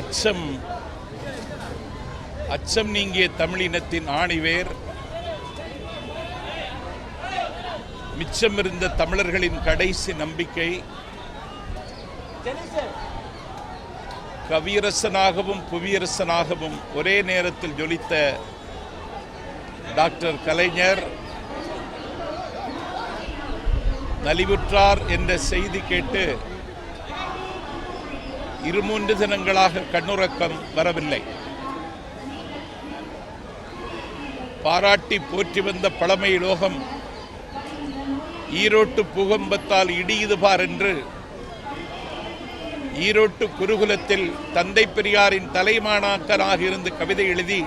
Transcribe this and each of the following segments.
அச்சம் அச்சம் நீங்கிய தமிழினத்தின் ஆணிவேர். மிச்சமிருந்த தமிழர்களின் கடைசி நம்பிக்கை. கவியரசனாகவும் புவியரசனாகவும் ஒரே நேரத்தில் ஜொலித்த டாக்டர் கலைஞர் நலிவுற்றார் என்ற செய்தி கேட்டு இருமூன்று தினங்களாக கண்ணுறக்கம் வரவில்லை. பாராட்டி போற்றி வந்த பழமை லோகம் ஈரோட்டு பூகம்பத்தால் இடியுது பார் என்று ஈரோட்டு குருகுலத்தில் தந்தை பெரியாரின் தலைமாணாக்கராக இருந்து கவிதை எழுதி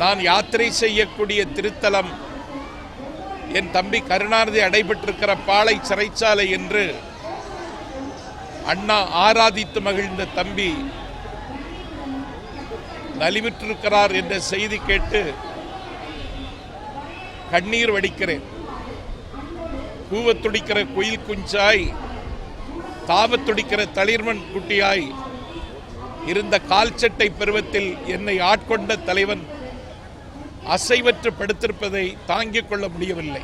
நான் யாத்திரை செய்யக்கூடிய திருத்தலம் என் தம்பி கருணாநிதி அடைபெற்றிருக்கிற பாளை சிறைச்சாலை என்று அண்ணா ஆராதித்து மகிழ்ந்த தம்பி நலிவிற்றிருக்கிறார் என்ற செய்தி கேட்டு கண்ணீர் வடிக்கிறேன். கூவத் துடிக்கிற குயில் குஞ்சாய் தாவத் துடிக்கிற தளிர்மண் குட்டியாய் இருந்த கால்சட்டை பருவத்தில் என்னை ஆட்கொண்ட தலைவன் அசைவற்று படுத்திருப்பதை தாங்கிக் கொள்ள முடியவில்லை.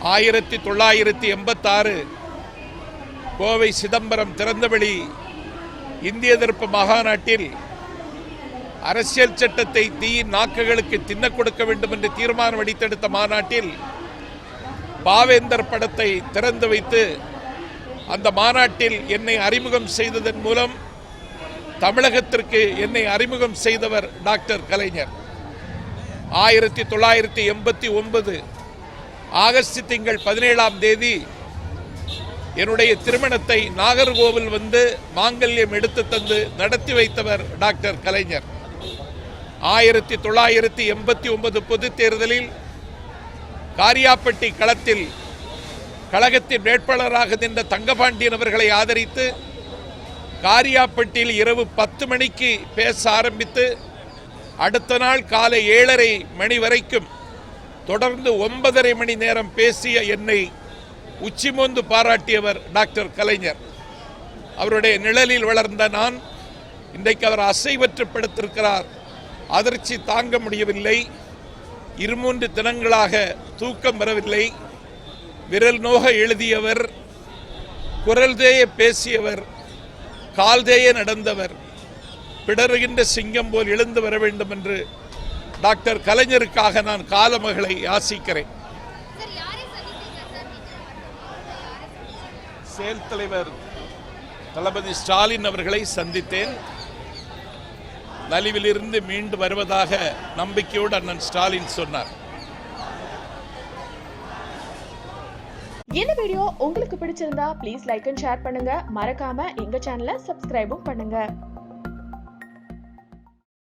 ஆயிரத்தி தொள்ளாயிரத்தி எண்பத்தாறு கோவை சிதம்பரம் திறந்தவெளி இந்திய எதிர்ப்பு மாகாநாட்டில் அரசியல் சட்டத்தை தீயின் நாக்குகளுக்கு தின்னக் கொடுக்க வேண்டும் என்று தீர்மானம் அடித்தெடுத்த மாநாட்டில் பாவேந்தர் படத்தை திறந்து வைத்து அந்த மாநாட்டில் என்னை அறிமுகம் செய்ததன் மூலம் தமிழகத்திற்கு என்னை அறிமுகம் செய்தவர் டாக்டர் கலைஞர். ஆயிரத்தி தொள்ளாயிரத்தி எண்பத்தி ஒன்பது ஆகஸ்ட் திங்கள் பதினேழாம் தேதி என்னுடைய திருமணத்தை நாகர்கோவில் வந்து மாங்கல்யம் எடுத்து தந்து நடத்தி வைத்தவர் டாக்டர் கலைஞர். ஆயிரத்தி தொள்ளாயிரத்தி எண்பத்தி ஒன்பது பொதுத் தேர்தலில் காரியாப்பட்டி களத்தில் கழகத்தின் வேட்பாளராக நின்ற தங்கபாண்டியன் அவர்களை ஆதரித்து காரியாப்பட்டியில் இரவு பத்து மணிக்கு பேச ஆரம்பித்து அடுத்த நாள் காலை ஏழரை மணி வரைக்கும் தொடர்ந்து ஒன்பதரை மணி நேரம் பேசிய என்னை உச்சிமோந்து பாராட்டியவர் டாக்டர் கலைஞர். அவருடைய நிழலில் வளர்ந்த நான் இன்றைக்கு அவர் அசைவற்று படுத்திருக்கிறார் அதிர்ச்சி தாங்க முடியவில்லை. இருமூன்று தினங்களாக தூக்கம் வரவில்லை. விரல் நோக எழுதியவர் குரல் தேய பேசியவர் கால்தேய நடந்தவர் பிடறுகின்ற சிங்கம் போல் எழுந்து வர வேண்டும் என்று டாக்டர் கலைஞருக்காக நான் காலமகளை யாசிக்கிறேன். செயல் தலைவர் தளபதி ஸ்டாலின் அவர்களை சந்தித்தேன். நலிவிலிருந்து மீண்டு வருவதாக நம்பிக்கையோடு அண்ணன் ஸ்டாலின் சொன்னார். இந்த வீடியோ உங்களுக்கு பிடிச்சிருந்தா ப்ளீஸ் லைக் அண்ட் ஷேர் பண்ணுங்க. மறக்காம எங்க சேனலை சப்ஸ்கிரைபும் பண்ணுங்க.